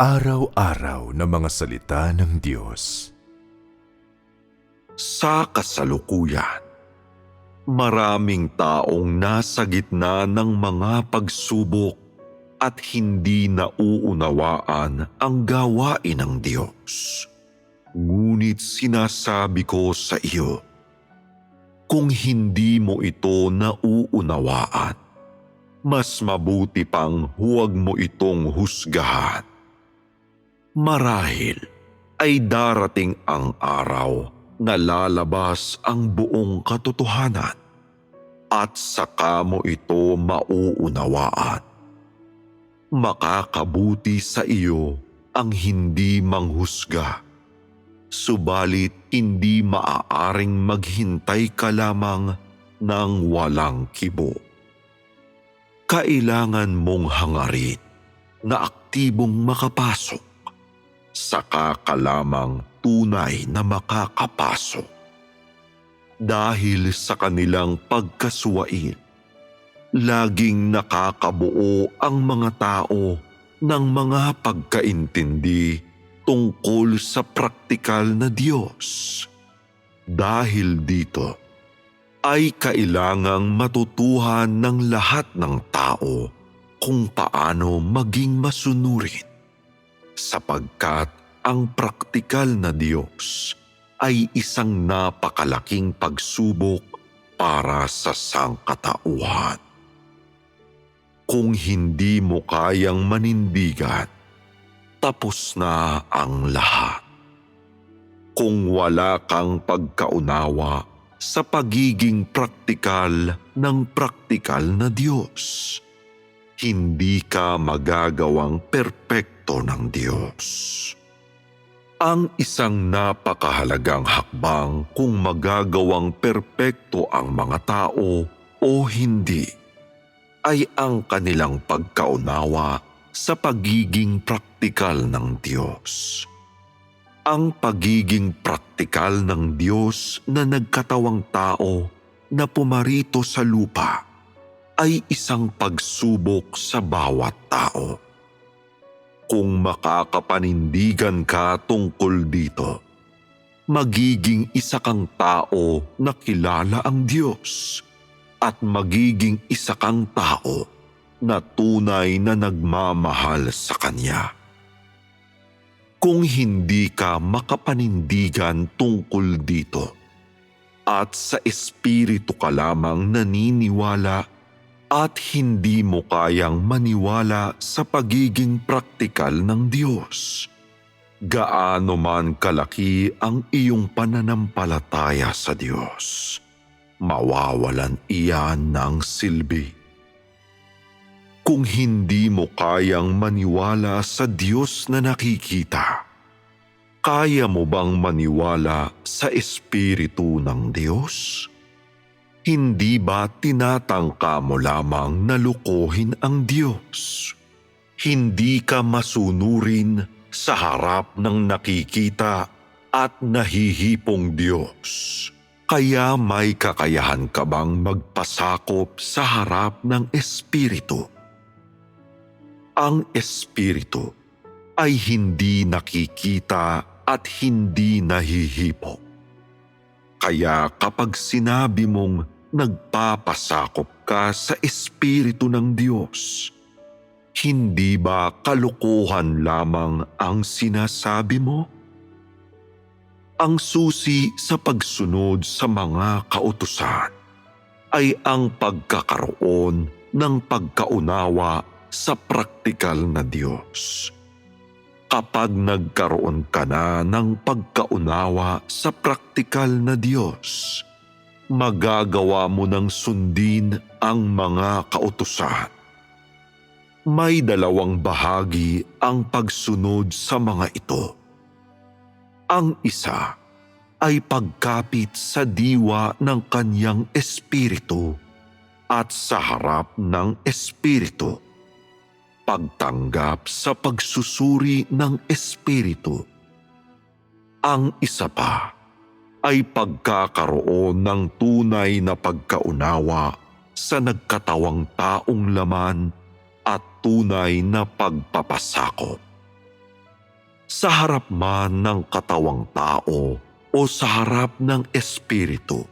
Araw-araw na mga salita ng Diyos. Sa kasalukuyan, maraming taong nasa gitna ng mga pagsubok at hindi nauunawaan ang gawain ng Diyos. Ngunit sinasabi ko sa iyo, kung hindi mo ito nauunawaan, mas mabuti pang huwag mo itong husgahan Marahil ay darating ang araw na lalabas ang buong katotohanan at saka mo ito mauunawaan. Makakabuti sa iyo ang hindi manghusga, subalit hindi maaaring maghintay ka lamang ng walang kibo. Kailangan mong hangarin na aktibong makapasok saka ka lamang tunay na makakapasok. Dahil sa kanilang pagkasuwain, laging nakakabuo ang mga tao ng mga pagkaintindi tungkol sa praktikal na Diyos. Dahil dito, ay kailangang matutuhan ng lahat ng tao kung paano maging masunurin sapagkat ang praktikal na Diyos ay isang napakalaking pagsubok para sa sangkatauhan. Kung hindi mo kayang manindigan, tapos na ang lahat. Kung wala kang pagkaunawa sa pagiging praktikal ng praktikal na Diyos, hindi ka magagawang perpekto ng Diyos. Ang isang napakahalagang hakbang kung magagawang perpekto ang mga tao o hindi ay ang kanilang pagkaunawa sa pagiging praktikal ng Diyos. Ang pagiging praktikal ng Diyos na nagkatawang tao na pumarito sa lupa ay isang pagsubok sa bawat tao. Kung makakapanindigan ka tungkol dito, magiging isa kang tao na kilala ang Diyos at magiging isa kang tao na tunay na nagmamahal sa Kanya. Kung hindi ka makapanindigan tungkol dito at sa Espiritu ka lamang naniniwala at hindi mo kayang maniwala sa pagiging praktikal ng Diyos. Gaano man kalaki ang iyong pananampalataya sa Diyos, mawawalan iyan ng silbi. Kung hindi mo kayang maniwala sa Diyos na nakikita, kaya mo bang maniwala sa Espiritu ng Diyos? Hindi ba tinatangka mo lamang na lukohin ang Diyos? Hindi ka masunurin sa harap ng nakikita at nahihipong Diyos. Kaya may kakayahan ka bang magpasakop sa harap ng Espiritu? Ang Espiritu ay hindi nakikita at hindi nahihipo kaya kapag sinabi mong nagpapasakop ka sa Espiritu ng Diyos, hindi ba kalukuhan lamang ang sinasabi mo? Ang susi sa pagsunod sa mga kautusan ay ang pagkakaroon ng pagkaunawa sa praktikal na Diyos kapag nagkaroon ka na ng pagkaunawa sa praktikal na Diyos, magagawa mo ng sundin ang mga kautusan. May dalawang bahagi ang pagsunod sa mga ito. Ang isa ay pagkapit sa diwa ng kanyang espiritu at sa harap ng espiritu pagtanggap sa pagsusuri ng Espiritu. Ang isa pa ay pagkakaroon ng tunay na pagkaunawa sa nagkatawang taong laman at tunay na pagpapasakop. sa harap man ng katawang tao o sa harap ng espiritu.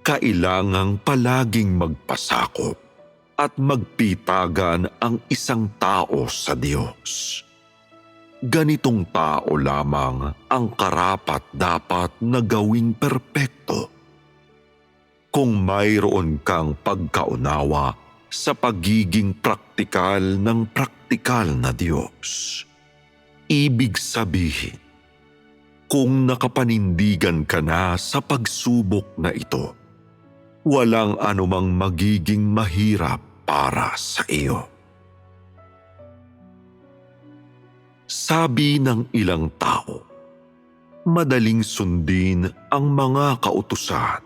Kailangang palaging magpasakop at magpitagan ang isang tao sa Diyos. Ganitong tao lamang ang karapat dapat na gawing perpekto. Kung mayroon kang pagkaunawa sa pagiging praktikal ng praktikal na Diyos, ibig sabihin, kung nakapanindigan ka na sa pagsubok na ito, walang anumang magiging mahirap para sa iyo. Sabi ng ilang tao, madaling sundin ang mga kautusan.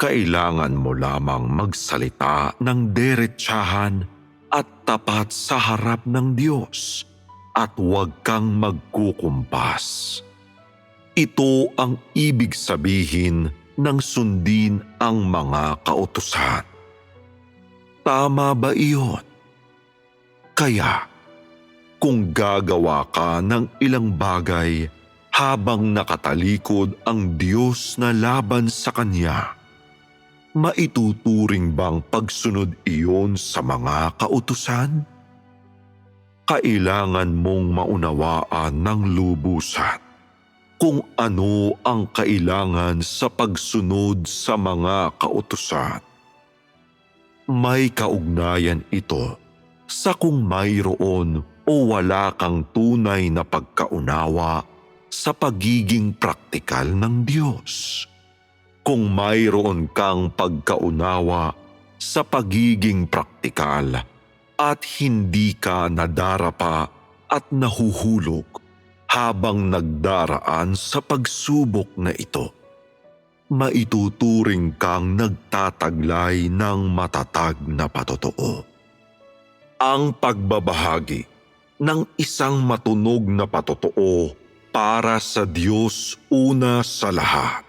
Kailangan mo lamang magsalita ng derechahan at tapat sa harap ng Diyos at huwag kang magkukumpas. Ito ang ibig sabihin ng sundin ang mga kautusan. Tama ba iyon? Kaya, kung gagawa ka ng ilang bagay habang nakatalikod ang Diyos na laban sa Kanya, maituturing bang pagsunod iyon sa mga kautusan? Kailangan mong maunawaan ng lubusan kung ano ang kailangan sa pagsunod sa mga kautusan. May kaugnayan ito sa kung mayroon o wala kang tunay na pagkaunawa sa pagiging praktikal ng Diyos. Kung mayroon kang pagkaunawa sa pagiging praktikal at hindi ka nadarapa at nahuhulog habang nagdaraan sa pagsubok na ito, maituturing kang nagtataglay ng matatag na patotoo. Ang pagbabahagi ng isang matunog na patotoo para sa Diyos una sa lahat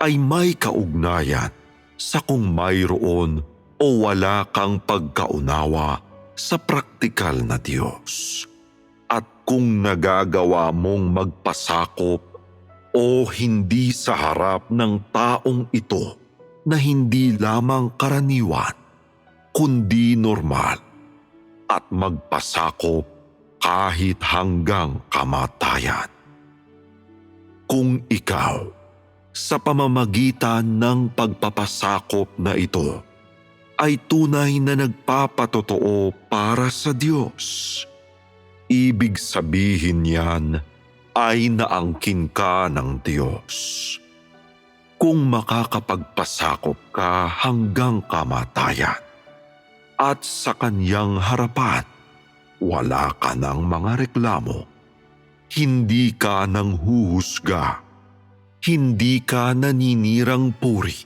ay may kaugnayan sa kung mayroon o wala kang pagkaunawa sa praktikal na Diyos at kung nagagawa mong magpasakop o hindi sa harap ng taong ito na hindi lamang karaniwan, kundi normal at magpasakop kahit hanggang kamatayan. Kung ikaw, sa pamamagitan ng pagpapasakop na ito, ay tunay na nagpapatotoo para sa Diyos, Ibig sabihin niyan ay naangkin ka ng Diyos. Kung makakapagpasakop ka hanggang kamatayan at sa kanyang harapan, wala ka ng mga reklamo. Hindi ka nang huhusga. Hindi ka naninirang puri.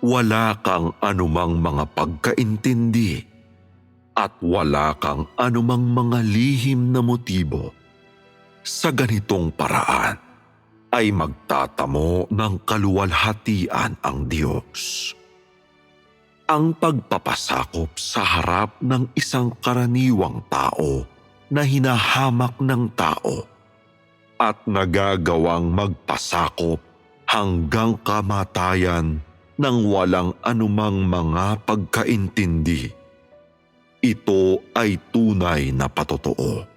Wala kang anumang mga pagkaintindi at wala kang anumang mga lihim na motibo, sa ganitong paraan ay magtatamo ng kaluwalhatian ang Diyos. Ang pagpapasakop sa harap ng isang karaniwang tao na hinahamak ng tao at nagagawang magpasakop hanggang kamatayan ng walang anumang mga pagkaintindi ito ay tunay na patotoo.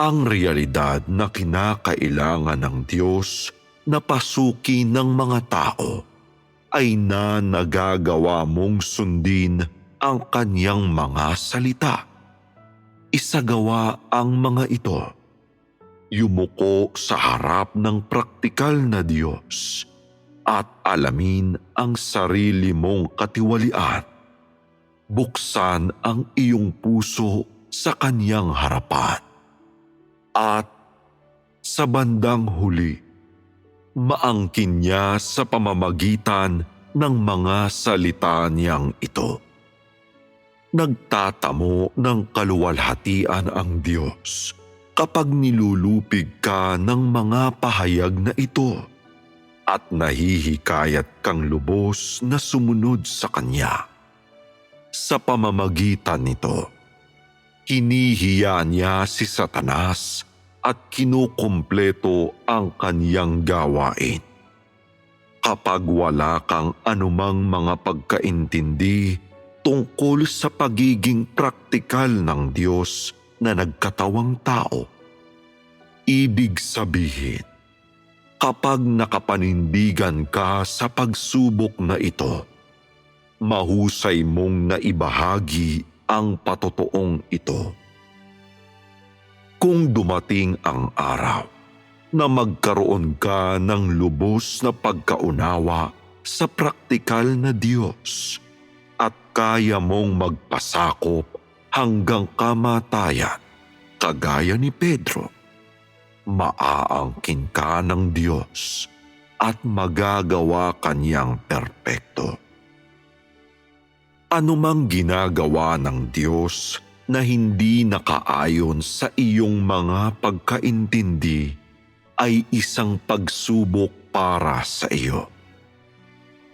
Ang realidad na kinakailangan ng Diyos na pasukin ng mga tao ay na nagagawa mong sundin ang kanyang mga salita. Isagawa ang mga ito. Yumuko sa harap ng praktikal na Diyos at alamin ang sarili mong katiwalian buksan ang iyong puso sa kanyang harapan. At sa bandang huli, maangkin niya sa pamamagitan ng mga salita niyang ito. Nagtatamo ng kaluwalhatian ang Diyos kapag nilulupig ka ng mga pahayag na ito at nahihikayat kang lubos na sumunod sa Kanya sa pamamagitan nito. Hinihiya niya si Satanas at kinukumpleto ang kanyang gawain. Kapag wala kang anumang mga pagkaintindi tungkol sa pagiging praktikal ng Diyos na nagkatawang tao, ibig sabihin, kapag nakapanindigan ka sa pagsubok na ito, mahusay mong naibahagi ang patotoong ito. Kung dumating ang araw na magkaroon ka ng lubos na pagkaunawa sa praktikal na Diyos at kaya mong magpasakop hanggang kamatayan, kagaya ni Pedro, maaangkin ka ng Diyos at magagawa kanyang perpekto. Anumang ginagawa ng Diyos na hindi nakaayon sa iyong mga pagkaintindi ay isang pagsubok para sa iyo.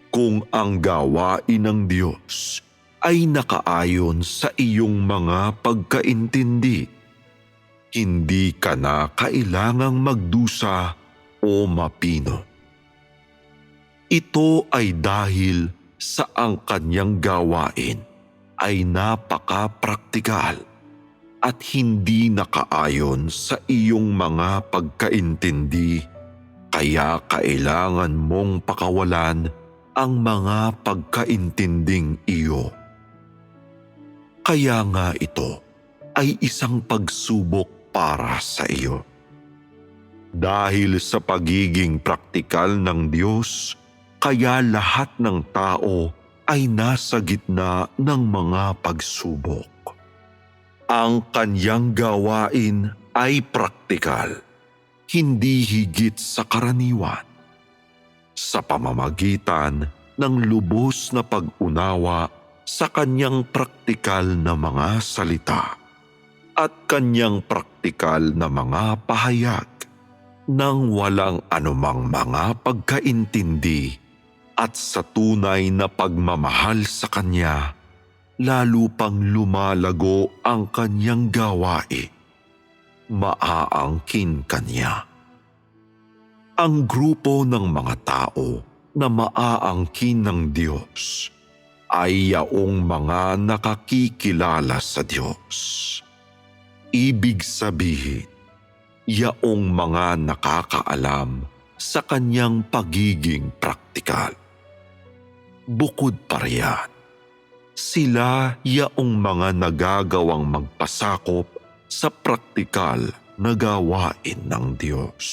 Kung ang gawain ng Diyos ay nakaayon sa iyong mga pagkaintindi, hindi ka na kailangang magdusa o mapino. Ito ay dahil sa ang kanyang gawain ay napaka-praktikal at hindi nakaayon sa iyong mga pagkaintindi kaya kailangan mong pakawalan ang mga pagkaintinding iyo. Kaya nga ito ay isang pagsubok para sa iyo. Dahil sa pagiging praktikal ng Diyos, kaya lahat ng tao ay nasa gitna ng mga pagsubok. Ang kanyang gawain ay praktikal, hindi higit sa karaniwan. Sa pamamagitan ng lubos na pag-unawa sa kanyang praktikal na mga salita at kanyang praktikal na mga pahayag nang walang anumang mga pagkaintindi at sa tunay na pagmamahal sa Kanya, lalo pang lumalago ang Kanyang gawain. Maaangkin Kanya. Ang grupo ng mga tao na maaangkin ng Diyos ay yaong mga nakakikilala sa Diyos. Ibig sabihin, yaong mga nakakaalam sa kanyang pagiging praktikal. Bukod pa riyan, sila yaong mga nagagawang magpasakop sa praktikal na gawain ng Diyos.